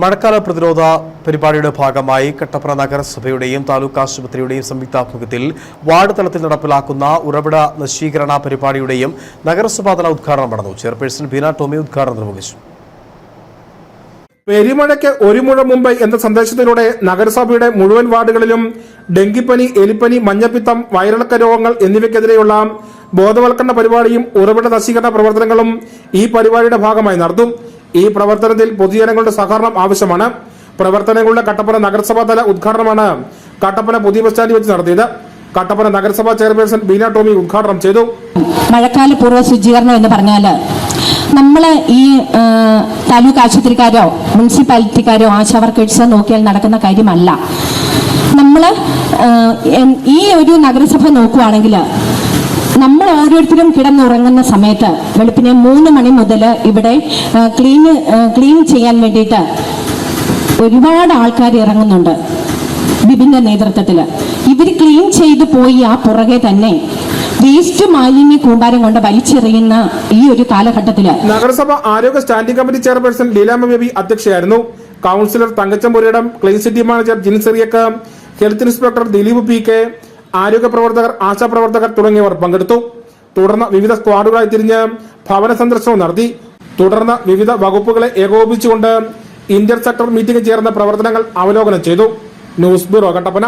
മഴക്കാല പ്രതിരോധ പരിപാടിയുടെ ഭാഗമായി കട്ടപ്പന നഗരസഭയുടെയും താലൂക്ക് ആശുപത്രിയുടെയും സംയുക്താഭിമുഖ്യത്തിൽ വാർഡ് തലത്തിൽ നടപ്പിലാക്കുന്ന ഉറവിട നശീകരണ പരിപാടിയുടെയും നഗരസഭാതല ഉദ്ഘാടനം നടന്നു. ചെയർപേഴ്സൺ ബീന ടോമി ഉദ്ഘാടനം നിർവഹിച്ചു. പെരുമഴയ്ക്ക് ഒരു മുഴ മുമ്പ് എന്ന സന്ദേശത്തിലൂടെ നഗരസഭയുടെ മുഴുവൻ വാർഡുകളിലും ഡെങ്കിപ്പനി എലിപ്പനി മഞ്ഞപ്പിത്തം വയറിളക്ക രോഗങ്ങൾ എന്നിവയ്ക്കെതിരെയുള്ള ബോധവൽക്കരണ പരിപാടിയും ഉറവിട നശീകരണ പ്രവർത്തനങ്ങളും ഈ പരിപാടിയുടെ ഭാഗമായി നടത്തും ഈ പ്രവർത്തനത്തിൽ പൊതുജനങ്ങളുടെ സഹകരണം ആവശ്യമാണ്. പ്രവർത്തനങ്ങളുടെ കട്ടപ്പന നഗരസഭാ തല ഉദ്ഘാടനമാണ് കട്ടപ്പന പുതിയ ബസ് സ്റ്റാൻഡിൽ വെച്ച് നടത്തിയത്. കട്ടപ്പന നഗരസഭാ ചെയർപേഴ്സൺ ബീന ടോമി ഉദ്ഘാടനം ചെയ്തു. മഴക്കാല പൂർവ ശുചീകരണം എന്ന് പറഞ്ഞാൽ നമ്മൾ ഈ താലൂക്ക് ആശുപത്രിക്കാരോ മുനിസിപ്പാലിറ്റിക്കാരോ ആശാ വർക്കേഴ്സോ നോക്കിയാൽ നടക്കുന്ന കാര്യമല്ല. നമ്മൾ ഈ ഒരു നഗരസഭ നോക്കുവാണെങ്കിൽ നമ്മൾ ഓരോരുത്തരും കിടന്നുറങ്ങുന്ന സമയത്ത് വെളുപ്പിനെ മൂന്ന് മണി മുതൽ ഇവിടെ ക്ലീൻ ക്ലീൻ ചെയ്യാൻ വേണ്ടിയിട്ട് ഒരുപാട് ആൾക്കാർ ഇറങ്ങുന്നുണ്ട് ബിബിന്റെ നേതൃത്വത്തിൽ ഇവർ ക്ലീൻ ചെയ്ത് പോയി ആ പുറകെ തന്നെ വേസ്റ്റ് മാലിന്യ കൂമ്പാരം കൊണ്ട് വലിച്ചെറിയുന്ന ഈ ഒരു കാലഘട്ടത്തിൽ. നഗരസഭ ആരോഗ്യ standing committee chairperson Leelamma Baby അധ്യക്ഷയായിരുന്നു. Councillor തങ്കച്ചം പുരയിടം clean city manager ജിൻസെറിയക്ക് health inspector Dileep P K ആരോഗ്യ പ്രവർത്തകർ ആശാ പ്രവർത്തകർ തുടങ്ങിയവർ പങ്കെടുത്തു. തുടർന്ന് വിവിധ സ്ക്വാഡുകളായി തിരിഞ്ഞ് ഭവന സന്ദർശനവും നടത്തി. തുടർന്ന് വിവിധ വകുപ്പുകളെ ഏകോപിപ്പിച്ചുകൊണ്ട് ഇന്റർ സെക്ടർ മീറ്റിംഗ് ചേർന്ന പ്രവർത്തനങ്ങൾ അവലോകനം ചെയ്തു. News bureau Kattappana.